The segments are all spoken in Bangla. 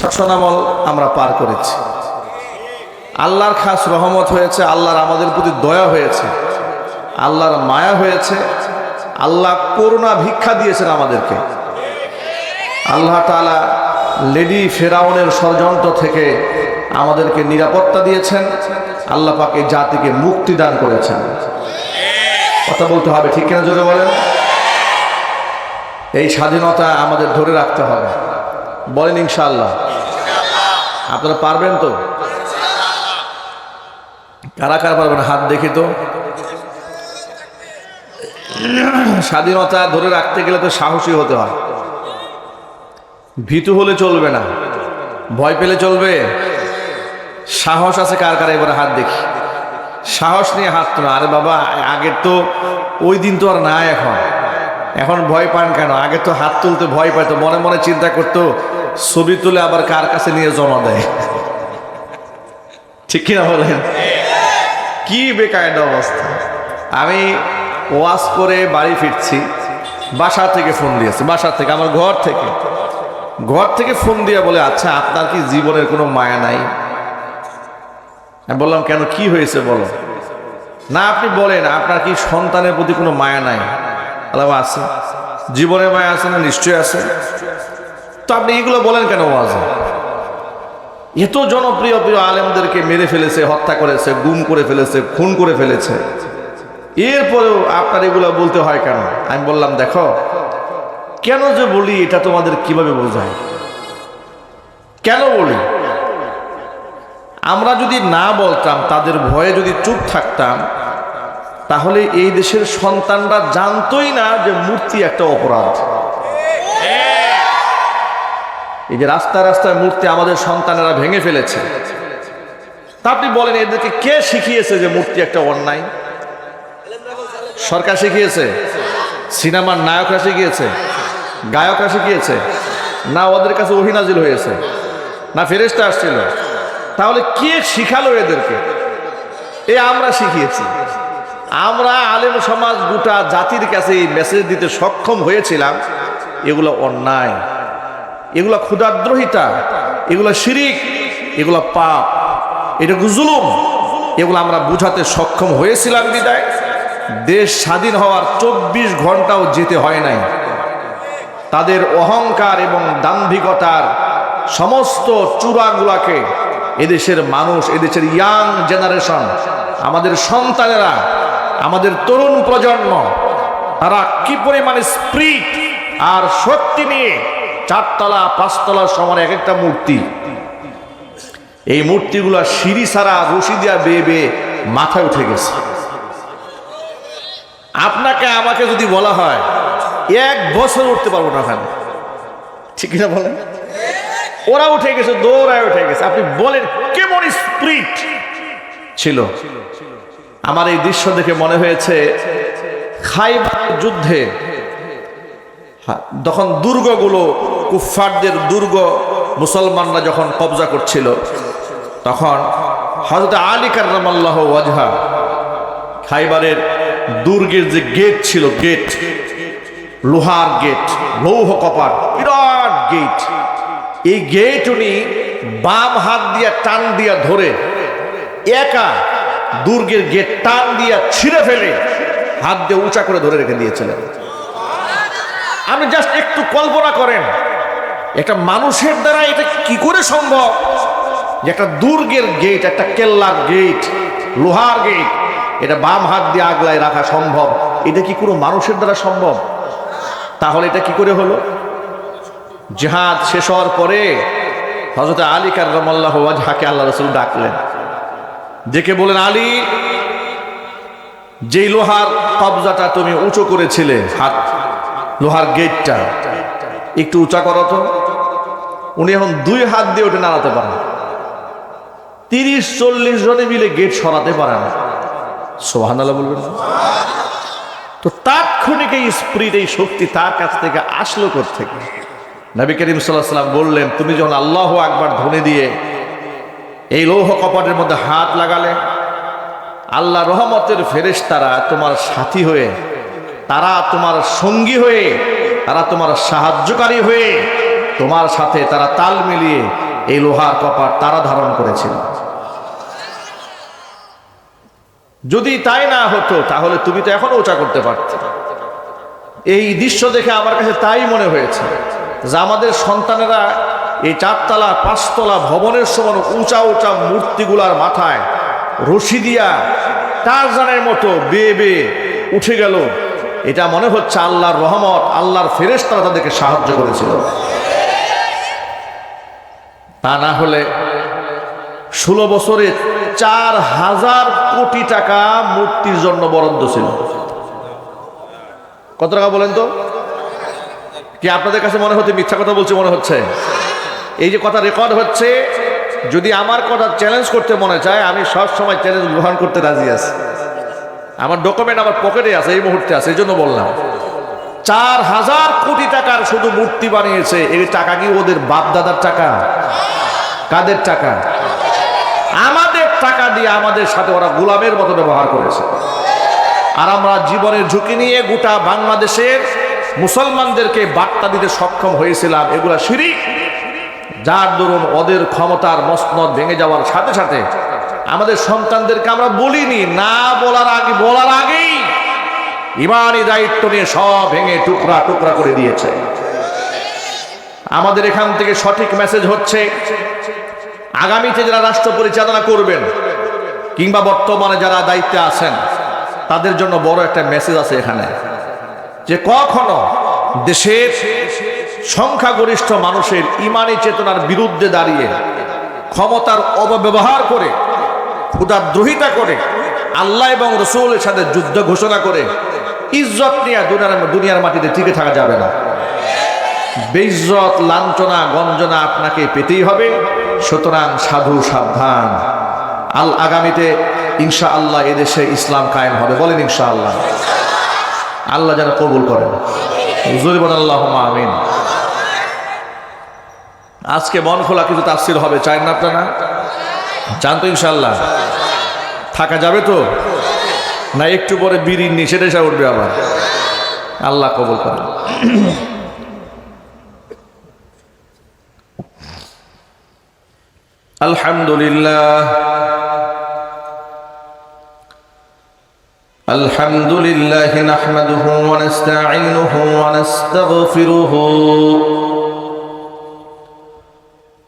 শাসনামল আমরা পার করেছি। আল্লাহর খাস রহমত হয়েছে, আল্লাহর আমাদের প্রতি দয়া হয়েছে, আল্লাহর মায়া হয়েছে, আল্লাহ করুণা ভিক্ষা দিয়েছেন আমাদেরকে। আল্লাহ তালা লেডি ফেরাউনের ষড়যন্ত্র থেকে আমাদেরকে নিরাপত্তা দিয়েছেন, আল্লাহ পাকে জাতিকে মুক্তি দান করেছেন। কথা বলতে হবে, ঠিক কিনা জোরে বলেন? এই স্বাধীনতা আমাদের ধরে রাখতে হবে। বলেন ইনশাআল্লাহ। আপনারা পারবেন তো? কারা কারা পারবেন? হাত দেখি তো। স্বাধীনতা ধরে রাখতে গেলে তো সাহসী হতে হয়। ভীতু হলে চলবে না। ভয় পেলে চলবে। সাহস আছে কার কার? এবারে হাত দেখি। সাহস নিয়ে হাত তোলা। আরে বাবা, আগের তো ওই দিন তো আর নাই এখন। এখন ভয় পান কেন? আগে তো হাত তুলতে ভয় পাইতো। মনে মনে চিন্তা করতো ছবি তুলে আবার কার কাছে নিয়ে জমা দেয়? ঠিক কিনা বলেন? কি বেকায়দা অবস্থা। আমি ওয়াশ করে বাড়ি ফিরছি, বাসা থেকে ফোন দিয়েছে, বাসা থেকে, আমার ঘর থেকে। ঘর থেকে ফোন দিয়ে বলে আচ্ছা আপনার কি জীবনের কোনো মায়া নাই? বললাম, কেন, কি হয়েছে বলো? না, আপনি বলেন, আপনার কি সন্তানের প্রতি কোনো মায়া নাই? আলাম আছে। জীবনে মায়া আছে না নিশ্চয়ই আছে? তো আপনি এগুলো বলেন কেন ওয়াজে? এত জনপ্রিয়, প্রিয় আলেমদেরকে মেরে ফেলেছে, হত্যা করেছে, গুম করে ফেলেছে, খুন করে ফেলেছে। এরপরেও আপনার এগুলো বলতে হয় কেন? আমি বললাম, দেখো, কেন যে বলি এটা তোমাদের কীভাবে বোঝায়? কেন বলি? আমরা যদি না বলতাম, তাদের ভয়ে যদি চুপ থাকতাম, তাহলে এই দেশের সন্তানরা জানতোই না যে মূর্তি একটা অপরাধ। এই যে রাস্তায় রাস্তায় মূর্তি আমাদের সন্তানেরা ভেঙে ফেলেছে। তা আপনি বলেন, এদেরকে কে শিখিয়েছে যে মূর্তি একটা অন্যায়? সরকার শিখিয়েছে? সিনেমার নায়করা শিখিয়েছে? গায়করা শিখিয়েছে? না, ওদের কাছে অহিনাজিল হয়েছে। না ফেরেস্তা আসছিল। তাহলে কে শিখালো এদেরকে? এ আমরা শিখিয়েছি। আমরা আলেম সমাজ গোটা জাতির কাছে এই মেসেজ দিতে সক্ষম হয়েছিলাম, এগুলো অন্যায়। এগুলো ক্ষুদাদ্রোহিতা, এগুলো শিরিক, এগুলো পাপ। এটা জুলুম? এগুলো আমরা বুঝাতে সক্ষম হয়েছিলাম বিদায়। দেশ স্বাধীন হওয়ার চব্বিশ ঘন্টাও যেতে হয় নাই। তাদের অহংকার এবং দাম্ভিকতার সমস্ত চূড়াগুলাকে এদেশের মানুষ, এদেশের ইয়াং জেনারেশন আমাদের সন্তানেরা, আমাদের তরুণ প্রজন্ম, তারা কি পরিমাণে স্প্রিট আর শক্তি নিয়ে চারতলা পাঁচতলা সমান এক একটা মূর্তি। এই মূর্তিগুলো সিঁড়ি ছাড়া রশি দিয়া বেয়ে বেয়ে মাথায় উঠে গেছে। আপনাকে আমাকে যদি বলা হয় এক বছর উঠতে পারব না ওখানে ঠিক না বলেন? ওরা উঠে গেছে দৌড়ায় উঠে গেছে। আপনি বলেন কেমন স্প্রিট ছিল? আমার এই দৃশ্য দেখে মনে হয়েছে খাইবার যুদ্ধে হ্যাঁ, তখন দুর্গগুলো কুফফারদের দুর্গ মুসলমানরা যখন কবজা করছিল, তখন হজরত আলী কার্লামাল্লাহ ওয়াজহা খাইবারের দুর্গের যে গেট ছিল, গেট, লোহার গেট, লৌহ কপাট বিরাট গেট। এই গেট উনি বাম হাত দিয়া টান দিয়া ধরে একা দুর্গের গেট টান দিয়া ছিঁড়ে ফেলে হাত দিয়ে উঁচা করে ধরে রেখে দিয়েছিলেন। আপনি জাস্ট একটু কল্পনা করেন, একটা মানুষের দ্বারা এটা কি করে সম্ভব? যে একটা দুর্গের গেট একটা কেল্লার গেট লোহার গেট এটা বাম হাত দিয়ে আগলায় রাখা সম্ভব? এটা কি কোনো মানুষের দ্বারা সম্ভব? তাহলে এটা কি করে হলো? জেহাদ শেষ হওয়ার পরে হজরত আলী কার্লাহ ওয়াজহাকে আল্লাহ রসুল ডাকলেন। ডেকে বলেন আলী, যেই লোহার কবজাটা তুমি উঁচু করেছিলে, হাত লোহার গেটটা। একটু উঁচা করো তো। উনি এখন দুই হাত দিয়ে ওটা নাড়াতে পারেন। তিরিশ, চল্লিশ জনে মিলে গেট সরাতে পারে না সোহান আল্লাহ বলবেন তো তাৎক্ষণিক এই স্প্রিট, এই শক্তি তার কাছ থেকে আসলো থেকে নবী করিম সাল্লাম বললেন, তুমি যখন আল্লাহ আকবার ধনে দিয়ে এই লৌহ কপাটের মধ্যে হাত লাগালে আল্লাহ রহমতের ফেরেশতারা তোমার সাথী হয়ে তারা তোমার সঙ্গী হয়ে, তারা তোমার সাহায্যকারী হয়ে, তোমার সাথে তারা তাল মিলিয়ে এই লোহার কপাট তারা ধারণ করেছিল। যদি তাই না হতো, তাহলে তুমি তো এখনও উঁচা করতে পারতে। এই দৃশ্য দেখে আমার কাছে তাই মনে হয়েছে যে আমাদের সন্তানেরা এই চারতলা, পাঁচতলা ভবনের সমান উঁচা উঁচা মূর্তিগুলার মাথায় রশি দিয়া টারজানের মতো বেয়ে বেয়ে উঠে গেল। এটা মনে হচ্ছে আল্লাহর রহমত, আল্লাহর ফেরেশতারা তাদেরকে সাহায্য করেছিল। তা না হলে ষোলো বছরে চার হাজার কোটি টাকা মূর্তির জন্য বরাদ্দ ছিল। কত টাকা বলেন তো? কি আপনাদের কাছে মনে হচ্ছে মিথ্যা কথা বলছে মনে হচ্ছে? এই যে কথা রেকর্ড হচ্ছে, যদি আমার কথা চ্যালেঞ্জ করতে মনে চায়, আমি সব সময় চ্যালেঞ্জ গ্রহণ করতে রাজি আছি। আমার ডকুমেন্ট আমার পকেটে আছে, এই মুহূর্তে আছে, এই জন্য বললাম। চার হাজার কোটি টাকার শুধু মূর্তি বানিয়েছে এই টাকা কি ওদের বাপ দাদার টাকা? কাদের টাকা? আমাদের টাকা দিয়ে আমাদের সাথে ওরা গোলামের মতো ব্যবহার করেছে। আর আমরা জীবনের ঝুঁকি নিয়ে গোটা বাংলাদেশের মুসলমানদেরকে বার্তা দিতে সক্ষম হয়েছিলাম, এগুলা শিরিক, যার দরুন ওদের ক্ষমতার মসনদ ভেঙে যাওয়ার সাথে সাথে আমাদের সন্তানদেরকে আমরা বলিনি, না বলার আগে, বলার আগেই ইমানই দায়িত্ব নিয়ে সব ভেঙে টুকরা টুকরা করে দিয়েছে। আমাদের এখান থেকে সঠিক মেসেজ হচ্ছে, আগামীতে যারা রাষ্ট্র পরিচালনা করবেন কিংবা বর্তমানে যারা দায়িত্বে আছেন, তাদের জন্য বড় একটা মেসেজ আছে এখানে, যে কখনো দেশের সংখ্যাগরিষ্ঠ মানুষের ইমানি চেতনার বিরুদ্ধে দাঁড়িয়ে ক্ষমতার অপব্যবহার করে ক্ষুদাদ্রোহিতা করে, আল্লাহ এবং রসুলের সাথে যুদ্ধ ঘোষণা করে, ইজ্জত নিয়ে দুনিয়ার দুনিয়ার মাটিতে টিকে থাকা যাবে না। বেইজ্জত, লাঞ্ছনা, গঞ্জনা আপনাকে পেতেই হবে। সুতরাং সাধু সাবধান। আল আগামীতে ইনশা আল্লাহ এদেশে ইসলাম কায়েম হবে। বলেন ইনশা আল্লাহ আল্লাহ যেন কবুল করেন। আল্লাহ আমিন। আজকে মন খোলা কিছু তাফসির হবে চান না আপনারা? চান তো ইনশাল্লাহ থাকা যাবে তো না একটু পরে বিড়ির নিষেধ এসে উঠবে আবার আল্লাহ কবুল করেন الحمد لله الحمد لله نحمده ونستعينه ونستغفره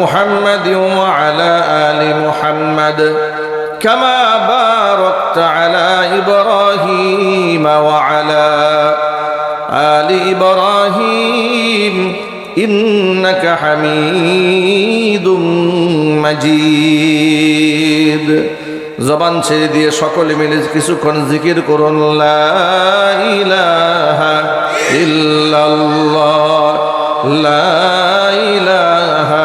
محمد وعلى آل محمد كما باركت على إبراهيم وعلى آل إبراهيم إنك حميد مجيد জবান ছেড়ে দিয়ে সকলে মিলে কিছুক্ষণ জিকির করুন লা ইলাহা ইল্লাল্লাহ লা ইলাহা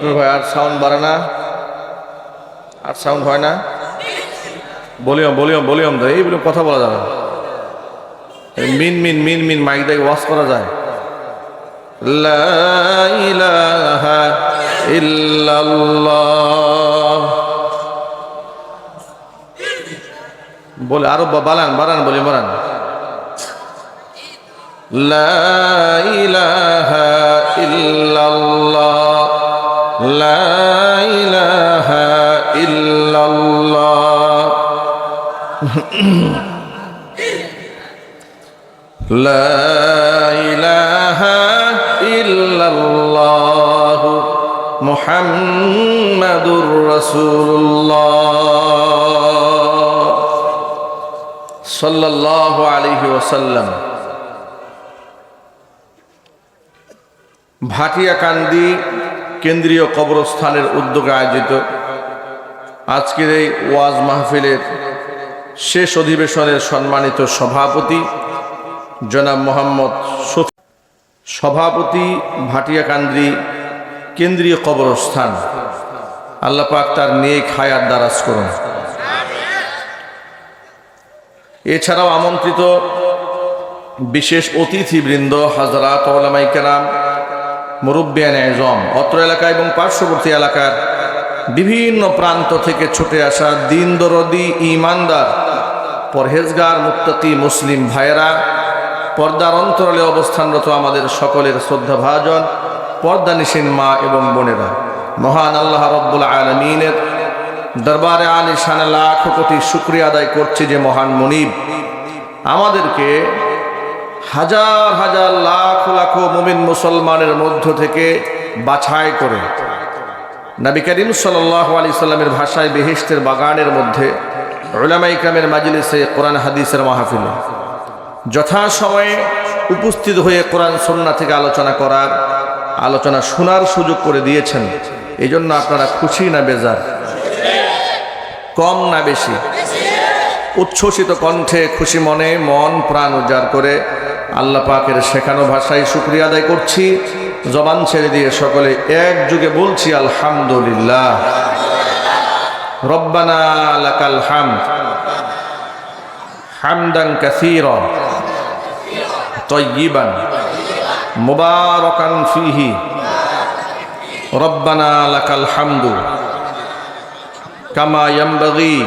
ডক্টর ভাই, আর সাউন্ড বাড়ে না। আর সাউন্ড হয় না। বলিয়াম বলিয়াম বলিয়ম তো এইগুলো কথা বলা যাবে মিন মিন মিন মিন মাইক দেখে ওয়াশ করা যায়। বলে, আরও বালান বাড়ান বলি বাড়ান। লা ইলাহা ইল্লাল্লাহ। لا إله إلا الله لا إله إلا الله محمد رسول الله صلى الله عليه وسلم ভাটিয়াকান্দি কেন্দ্রীয় কবরস্থানের উদ্যোগে আয়োজিত। আজকের এই ওয়াজ মাহফিলের শেষ অধিবেশনের সম্মানিত সভাপতি জনাব মোহাম্মদ সভাপতি ভাটিয়াকান্দি কেন্দ্রীয় কবরস্থান। আল্লাহ পাক তার নেক হায়াত দারাজ করুন। এছাড়াও আমন্ত্রিত বিশেষ অতিথিবৃন্দ, হাজরাত ওলামাই কেরাম মুরব্বিয়ান এজম, অত্র এলাকা এবং পার্শ্ববর্তী এলাকার বিভিন্ন প্রান্ত থেকে ছুটে আসা দিন দরদি ইমানদার, পরহেজগার মুক্তি মুসলিম ভাইয়েরা, পর্দার অন্তরালে অবস্থানরত আমাদের সকলের শ্রদ্ধাভাজন পর্দানিসীন মা এবং বোনেরা। মহান আল্লাহ রব্বুল আলমিনের দরবারে আলী শানে লাখ কোটি শুক্রিয়া আদায় করছি যে মহান মনিব আমাদেরকে হাজার হাজার লাখ লাখ মুমিন মুসলমানের মধ্য থেকে বাছাই করে। নবী করিম সাল্লাহ সাল্লামের ভাষায় বেহিস্তের বাগানের মধ্যে ওলামা ইকরামের মাজলিসে কোরআন হাদিসের মাহফিল। যথাসময়ে উপস্থিত হয়ে কোরআন সন্না থেকে আলোচনা করার, আলোচনা শোনার সুযোগ করে দিয়েছেন। এই জন্য আপনারা খুশি না বেজার? কম না বেশি? উচ্ছ্বসিত কণ্ঠে খুশি মনে, মন প্রাণ উজাড় করে আল্লাহ পাকের শেখানো ভাষায় শুক্রিয়া আদায় করছি। জবান ছেড়ে দিয়ে সকলে এক যুগে বলছি, আলহামদুলিল্লাহ। রব্বানা হামদান কাসীরা। তয়্যিবান মুবারাকান ফিহি। রব্বানা লাকাল হামদু। কামা ইয়ানবাগি।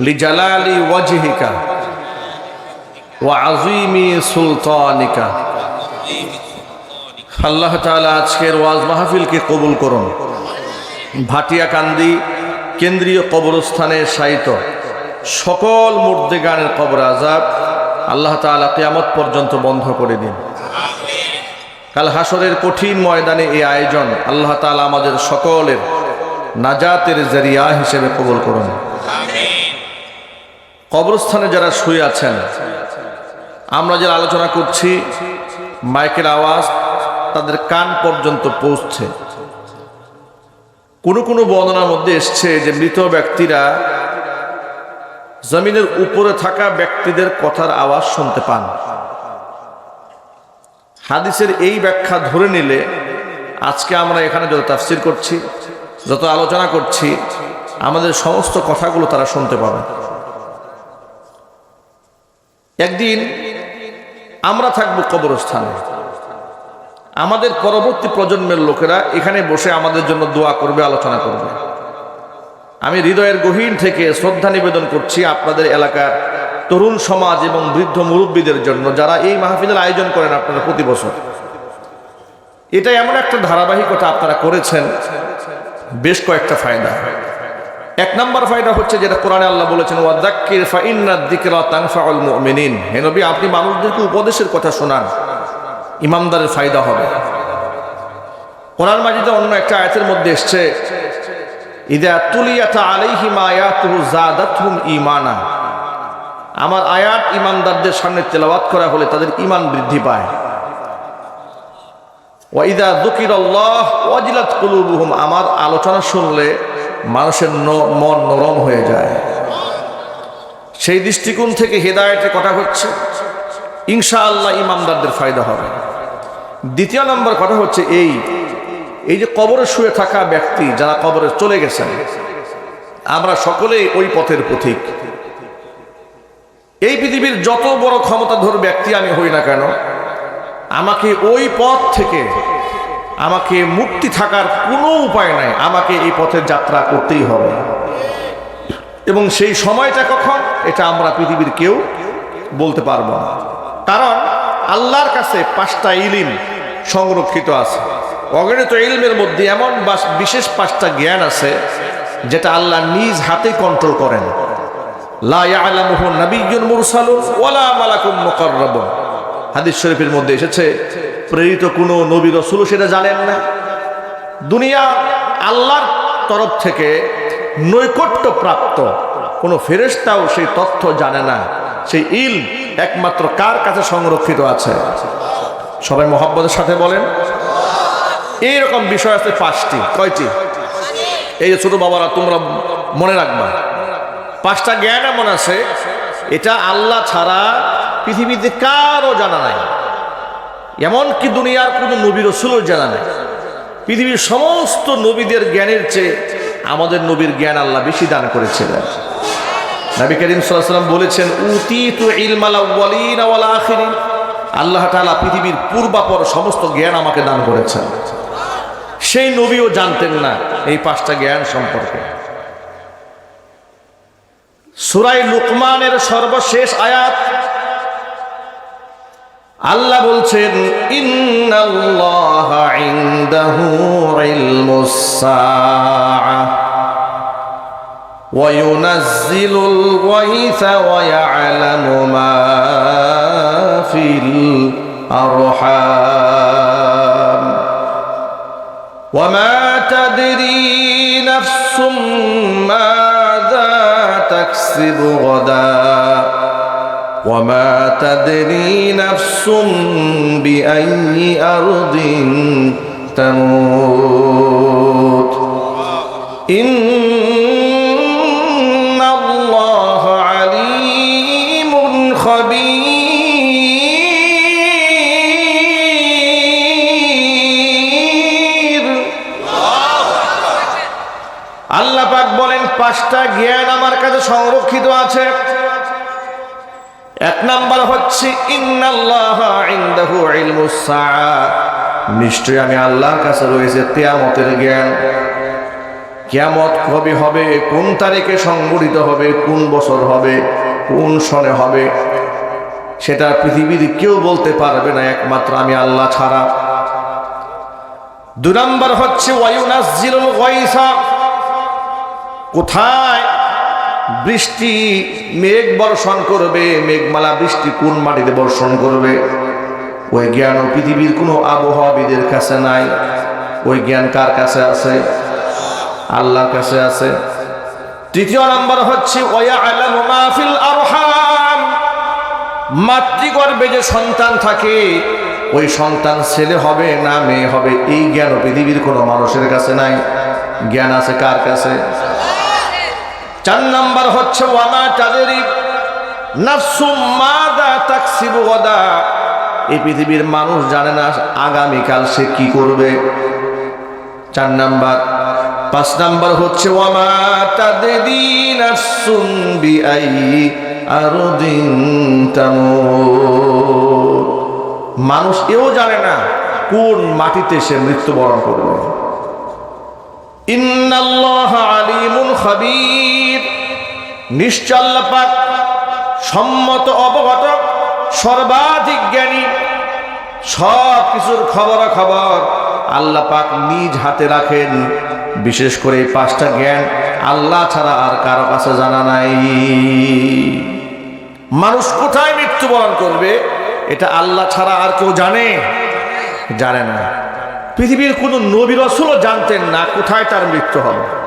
লিজালালি ওয়াজহিকা। ওয়া আজিমি সুলতানিকা। আল্লাহ তাআলা আজকের ওয়াজ মাহফিলকে কবুল করুন। ভাটিয়াকান্দি কেন্দ্রীয় কবরস্থানে শায়িত সকল মুর্দেগানের কবর আজাব আল্লাহ তাআলা কিয়ামত পর্যন্ত বন্ধ করে দিন। কাল হাসরের কঠিন ময়দানে এই আয়োজন আল্লাহ তাআলা আমাদের সকলের নাজাতের জরিয়া হিসেবে কবুল করুন। কবরস্থানে যারা শুয়ে আছেন আমরা যারা আলোচনা করছি, মাইকের আওয়াজ তাদের কান পর্যন্ত পৌঁছছে। কোনো কোনো বর্ণনার মধ্যে এসছে যে মৃত ব্যক্তিরা জমিনের উপরে থাকা ব্যক্তিদের কথার আওয়াজ শুনতে পান। হাদিসের এই ব্যাখ্যা ধরে নিলে আজকে আমরা এখানে যত তাফসির করছি, যত আলোচনা করছি, আমাদের সমস্ত কথাগুলো তারা শুনতে পাবে। একদিন আমরা থাকব কবরস্থানে। আমাদের পরবর্তী প্রজন্মের লোকেরা এখানে বসে আমাদের জন্য দোয়া করবে, আলোচনা করবে। আমি হৃদয়ের গহীন থেকে শ্রদ্ধা নিবেদন করছি আপনাদের এলাকার তরুণ সমাজ এবং বৃদ্ধ মুরব্বীদের জন্য, যারা এই মাহফিলের আয়োজন করেন আপনারা প্রতি বছর। এটা এমন একটা ধারাবাহিকতা আপনারা করেছেন, বেশ কয়েকটা ফায়দা। এক নম্বর ফায়দা হচ্ছে যেটা কোরআনে আল্লাহ বলেছেন ওয়াদাক্কির ফাইন্না যিকরা তানফাউল মুমিনিন। হে নবী, আপনি মানুষদেরকে উপদেশের কথা শোনান ইমামদারের ফায়দা হবে। কোরআন মাজিদে অন্য একটা আয়াতের মধ্যে এসছে, ইদা তুলিয়াতা আলাইহিম আয়াতুহু জাদাতহুম ঈমানা। আমার আয়াত ইমানদারদের সামনে তেলাওয়াত করা হলে তাদের ঈমান বৃদ্ধি পায়। ওয়াইদা দুকিরাল্লাহ ওয়াজিলাত কুলুবুহুম। আমার আলোচনা শুনলে মানুষের মন নরম হয়ে যায়। সেই দৃষ্টিকোণ থেকে হেদায়েতে কথা হচ্ছে? ইনশাআল্লাহ ইমামদারদের ফায়দা হবে। দ্বিতীয় নম্বর কথা হচ্ছে এই এই যে কবরে শুয়ে থাকা ব্যক্তি যারা কবরে চলে গেছেন, আমরা সকলেই ওই পথের পথিক। এই পৃথিবীর যত বড় ক্ষমতাধর ব্যক্তি আমি হই না কেন, আমাকে ওই পথ থেকে আমাকে মুক্তি থাকার কোনো উপায় নাই। আমাকে এই পথের যাত্রা করতেই হবে। এবং সেই সময়টা কখন? এটা আমরা পৃথিবীর কেউ বলতে পারব না। কারণ আল্লাহর কাছে পাঁচটা ইলিম সংরক্ষিত আছে। অগণিত ইলমের মধ্যে এমন বিশেষ পাঁচটা জ্ঞান আছে, যেটা আল্লাহ নিজ হাতে কন্ট্রোল করেন। হাদিস শরীফের মধ্যে এসেছে প্রেরিত কোনো নবী রসুল সেটা জানেন না। দুনিয়া আল্লাহর তরফ থেকে নৈকট্য প্রাপ্ত কোনো ফেরেশতাও সেই তথ্য জানে না। সেই ইল একমাত্র কার কাছে সংরক্ষিত আছে? সবাই মোহাব্বতের সাথে বলেন। এইরকম বিষয় আছে পাঁচটি। কয়টি? এই যে ছোট বাবারা, তোমরা মনে রাখবা। পাঁচটা জ্ঞান এমন আছে, এটা আল্লাহ ছাড়া পৃথিবীতে কারও জানা নাই। এমনকি দুনিয়ার কোনো নবী রসুলও জানা নেই। পৃথিবীর সমস্ত নবীদের জ্ঞানের চেয়ে আমাদের নবীর জ্ঞান আল্লাহ বেশি দান করেছিলেন। নবী করিম সাল্লাম বলেছেন উতি তু ইলমালা ওয়ালিন ওয়াল আখিরিন। আল্লাহ তাআলা পৃথিবীর পূর্বাপর সমস্ত জ্ঞান আমাকে দান করেছেন। সেই নবীও জানতেন না এই পাঁচটা জ্ঞান সম্পর্কে। সুরাই লুকমানের সর্বশেষ আয়াত আল্লাহ বলছেন ইন্নাল্লাহ ইনদাহু ইলমুস সাআহ وينزل الغيث ويعلم ما في الأرحام وما تدري نفس ماذا تكسب غدا وما تدري نفس بأي أرض تموت إن الله عليم خبير আল্লাহ পাক বলেন পাঁচটা জ্ঞান আমার কাছে সংরক্ষিত আছে এক নাম্বার হচ্ছে নিশ্চয় আমি আল্লাহর কাছে রয়েছে কিয়ামতের জ্ঞান। কিয়ামত কবে হবে, কোন তারিখে সংগঠিত হবে, কোন বছর হবে, কোন সনে হবে, সেটা পৃথিবীর কেউ বলতে পারবে না, একমাত্র আমি আল্লাহ ছাড়া। দু নম্বর হচ্ছে কোথায় বৃষ্টি, মেঘ বর্ষণ করবে, মেঘমালা বৃষ্টি কোন মাটিতে বর্ষণ করবে? ওই জ্ঞান পৃথিবীর কোনো আবহাওয়াবিদের কাছে নাই। ওই জ্ঞান কার কাছে আছে? আল্লাহর কাছে আছে। তৃতীয় নাম্বার হচ্ছে মাতৃগর্ভে যে সন্তান থাকে, ওই সন্তান ছেলে হবে না মেয়ে হবে, এই জ্ঞান পৃথিবীর কোনো মানুষের কাছে নাই। জ্ঞান আছে কার কাছে? চার নাম্বার হচ্ছে ওয়ামা তাদেরই এই পৃথিবীর মানুষ জানে না আগামীকাল সে কি করবে। চার নাম্বার, পাঁচ নাম্বার হচ্ছে, ওয়ামা তাদেদিন আরদিন তামুত মানুষ এও জানে না কোন মাটিতে সে মৃত্যুবরণ করবে। আলিমুন খাবীর। নিশ্চয় আল্লাহ পাক সম্মত অবগত সর্বাধিক জ্ঞানী, সব কিছুর খবর খবর আল্লাহ পাক নিজ হাতে রাখেন। বিশেষ করে এই পাঁচটা জ্ঞান আল্লাহ ছাড়া আর কারও কাছে জানা নাই। মানুষ কোথায় মৃত্যুবরণ করবে, এটা আল্লাহ ছাড়া আর কেউ জানে? জানে না। পৃথিবীর কোনো নবী রসুলও জানতেন না কোথায় তার মৃত্যু হবে।